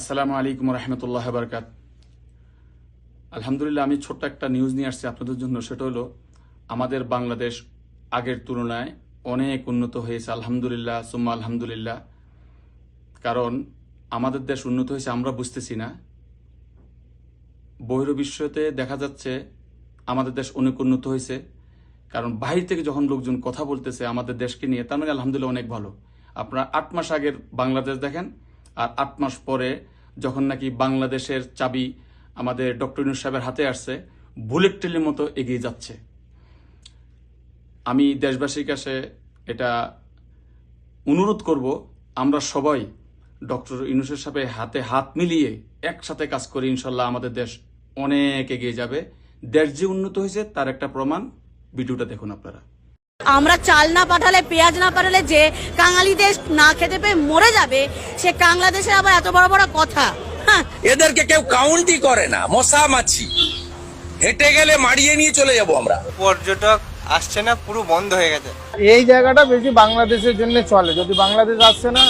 আসসালামু আলাইকুম রহমতুল্লাহ বরকাত। আলহামদুলিল্লাহ, আমি ছোট্ট একটা নিউজ নিয়ে আসছি আপনাদের জন্য। সেটা হলো, আমাদের বাংলাদেশ আগের তুলনায় অনেক উন্নত হয়েছে, আলহামদুলিল্লাহ, সুম্মা আলহামদুলিল্লাহ। কারণ, আমাদের দেশ উন্নত হয়েছে আমরা বুঝতেছি না। বহির্বিশ্বতে দেখা যাচ্ছে, আমাদের দেশ অনেক উন্নত হয়েছে। কারণ, বাহির থেকে যখন লোকজন কথা বলতেছে আমাদের দেশকে নিয়ে, তার মানে আলহামদুলিল্লাহ অনেক ভালো। আপনারা আট মাস আগের বাংলাদেশ দেখেন আর আট মাস পরে যখন নাকি বাংলাদেশের চাবি আমাদের ডক্টর ইনুস সাহেবের হাতে আসছে, বুলেট ট্রেনের মতো এগিয়ে যাচ্ছে। আমি দেশবাসীর কাছে এটা অনুরোধ করব, আমরা সবাই ডক্টর ইনুসের সাথে হাতে হাত মিলিয়ে একসাথে কাজ করি, ইনশাল্লাহ আমাদের দেশ অনেক এগিয়ে যাবে। দেশ যে উন্নত হয়েছে তার একটা প্রমাণ, ভিডিওটা দেখুন আপনারা। আমরা চাল না পাঠালে পেঁয়াজ না পাঠালে যে কাঙালি দেশ না খেতে পেয়ে মরে যাবে সে বাংলাদেশের আবার এত বড় বড় কথা। হ্যাঁ এদেরকে কেউ কাউন্টি করে না মশা মাছি। হেঁটে গেলে মারিয়ে নিয়ে চলে যাব আমরা। পর্যটক আসছে না পুরো বন্ধ হয়ে গেছে। এই জায়গাটা বেশি বাংলাদেশের জন্য চলে। যদি বাংলাদেশ আসছে না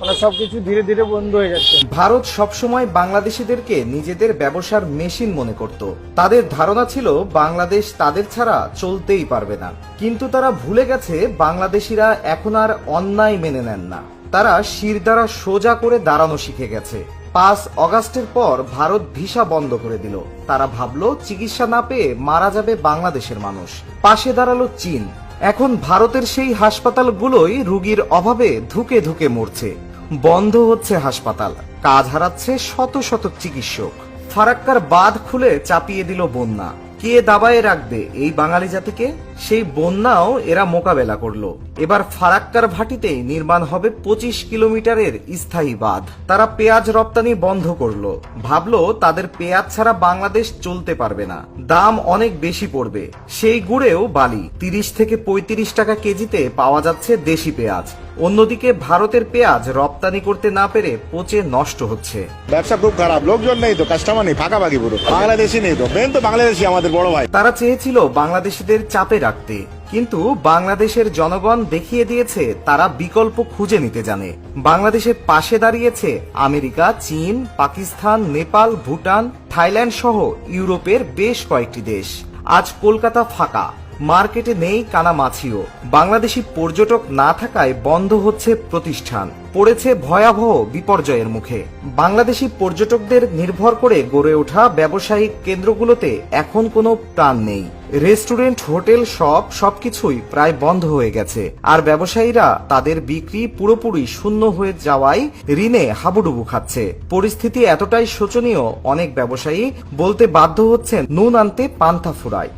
মানে সবকিছু ধীরে ধীরে বন্ধ হয়ে যাচ্ছে। ভারত সবসময় বাংলাদেশিদেরকে নিজেদের ব্যবসার মেশিন মনে করত। তাদের ধারণা ছিল, বাংলাদেশ তাদের ছাড়া চলতেই পারবে না। কিন্তু তারা ভুলে গেছে, বাংলাদেশিরা এখন আর অন্যায় মেনে নেন না। তারা শির দ্বারা সোজা করে দাঁড়ানো শিখে গেছে। পাঁচ অগাস্টের পর ভারত ভিসা বন্ধ করে দিল। তারা ভাবলো, চিকিৎসা না পেয়ে মারা যাবে বাংলাদেশের মানুষ। পাশে দাঁড়াল চীন। এখন ভারতের সেই হাসপাতালগুলোই রুগীর অভাবে ধুকে ধুকে মরছে। বন্ধ হচ্ছে হাসপাতাল। কাজ হারাচ্ছে শত শত চিকিৎসক। ফারাক্কার বাঁধ খুলে চাপিয়ে দিল বন্যা। কে দাবায় রাখবে এই বাঙালি জাতিকে? সেই বন্যাও এরা মোকাবেলা করল। এবার ফারাক্কার ভাটিতে নির্মাণ হবে পঁচিশ কিলোমিটারের স্থায়ী বাঁধ। তারা পেঁয়াজ রপ্তানি বন্ধ করল। ভাবলো তাদের পেঁয়াজ ছাড়া বাংলাদেশ চলতে পারবে না। দাম অনেক বেশি পড়বে। সেই গুড়েও বালি। তিরিশ থেকে পঁয়ত্রিশ টাকা কেজিতে পাওয়া যাচ্ছে দেশি পেঁয়াজ। অন্যদিকে ভারতের পেঁয়াজ রপ্তানি করতে না পেরে পচে নষ্ট হচ্ছে। ব্যবসা খুব খারাপ। লোকজন নেই তো কাস্টমার নেই ফাঁকাফাঁকি পুরো। বাংলাদেশি নেই তো। মেন তো বাংলাদেশি আমাদের বড় ভাই। তারা চেয়েছিল বাংলাদেশিদের চাপে রাখতে। কিন্তু বাংলাদেশের জনগণ দেখিয়ে দিয়েছে, তারা বিকল্প খুঁজে নিতে জানে। বাংলাদেশের পাশে দাঁড়িয়েছে আমেরিকা, চীন, পাকিস্তান, নেপাল, ভুটান, থাইল্যান্ড সহ ইউরোপের বেশ কয়েকটি দেশ। আজ কলকাতা ফাঁকা, মার্কেটে নেই কানা মাছিও বাংলাদেশি পর্যটক না থাকায় বন্ধ হচ্ছে প্রতিষ্ঠান। পড়েছে ভয়াবহ বিপর্যয়ের মুখে। বাংলাদেশি পর্যটকদের নির্ভর করে গড়ে ওঠা ব্যবসায়িক কেন্দ্রগুলোতে এখন কোনো প্রাণ নেই। রেস্টুরেন্ট হোটেল সব সবকিছুই প্রায় বন্ধ হয়ে গেছে। আর ব্যবসায়ীরা তাদের বিক্রি পুরোপুরি শূন্য হয়ে যাওয়ায় ঋণে হাবুডুবু খাচ্ছে। পরিস্থিতি এতটাই শোচনীয় অনেক ব্যবসায়ী বলতে বাধ্য হচ্ছেন নুন আনতে পান্থা ফুরায়।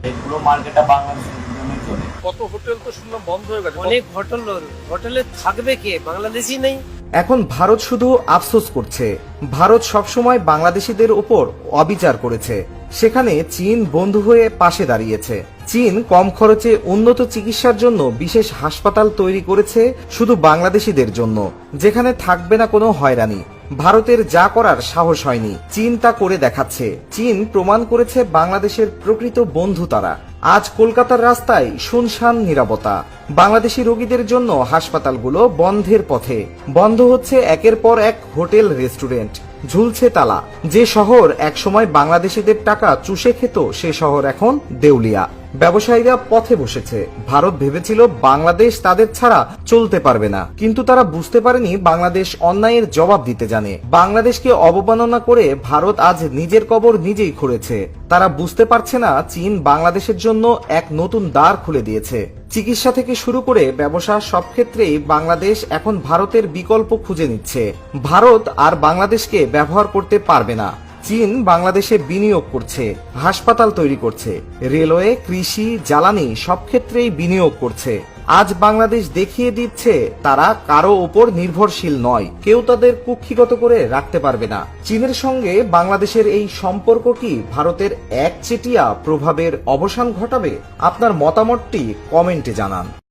অনেক হোটেল হোটেলে থাকবে কে? বাংলাদেশি নেই। এখন ভারত শুধু আফসোস করছে। ভারত সবসময় বাংলাদেশিদের উপর অবিচার করেছে। সেখানে চীন বন্ধু হয়ে পাশে দাঁড়িয়েছে। চীন কম খরচে উন্নত চিকিৎসার জন্য বিশেষ হাসপাতাল তৈরি করেছে শুধু বাংলাদেশিদের জন্য, যেখানে থাকবে না কোনো হয়রানি। ভারতের যা করার সাহস হয়নি। চীন তা করে দেখাচ্ছে। চীন প্রমাণ করেছে বাংলাদেশের প্রকৃত বন্ধু তারা। আজ কলকাতার রাস্তায় শুনশান নিরাপত্তা। বাংলাদেশি রোগীদের জন্য হাসপাতালগুলো বন্ধের পথে। বন্ধ হচ্ছে একের পর এক হোটেল রেস্টুরেন্ট। ঝুলছে তালা। যে শহর একসময় বাংলাদেশিদের টাকা চুষে খেত, সে শহর এখন দেউলিয়া। ব্যবসায়ীরা পথে বসেছে। ভারত ভেবেছিল বাংলাদেশ তাদের ছাড়া চলতে পারবে না। কিন্তু তারা বুঝতে পারেনি বাংলাদেশ অন্যায়ের জবাব দিতে জানে। বাংলাদেশকে অবমাননা করে ভারত আজ নিজের কবর নিজেই খুঁড়েছে। তারা বুঝতে পারছে না চীন বাংলাদেশের জন্য এক নতুন দ্বার খুলে দিয়েছে। চিকিৎসা থেকে শুরু করে ব্যবসা সব ক্ষেত্রেই বাংলাদেশ এখন ভারতের বিকল্প খুঁজে নিচ্ছে। ভারত আর বাংলাদেশকে ব্যবহার করতে পারবে না। চীন বাংলাদেশে বিনিয়োগ করছে, হাসপাতাল তৈরি করছে, রেলওয়ে, কৃষি, জ্বালানি সব ক্ষেত্রেই বিনিয়োগ করছে। আজ বাংলাদেশ দেখিয়ে দিচ্ছে, তারা কারও ওপর নির্ভরশীল নয়, কেউ তাদের কুক্ষিগত করে রাখতে পারবে না। চীনের সঙ্গে বাংলাদেশের এই সম্পর্ক কি ভারতের একচেটিয়া প্রভাবের অবসান ঘটাবে? আপনার মতামতটি কমেন্টে জানান।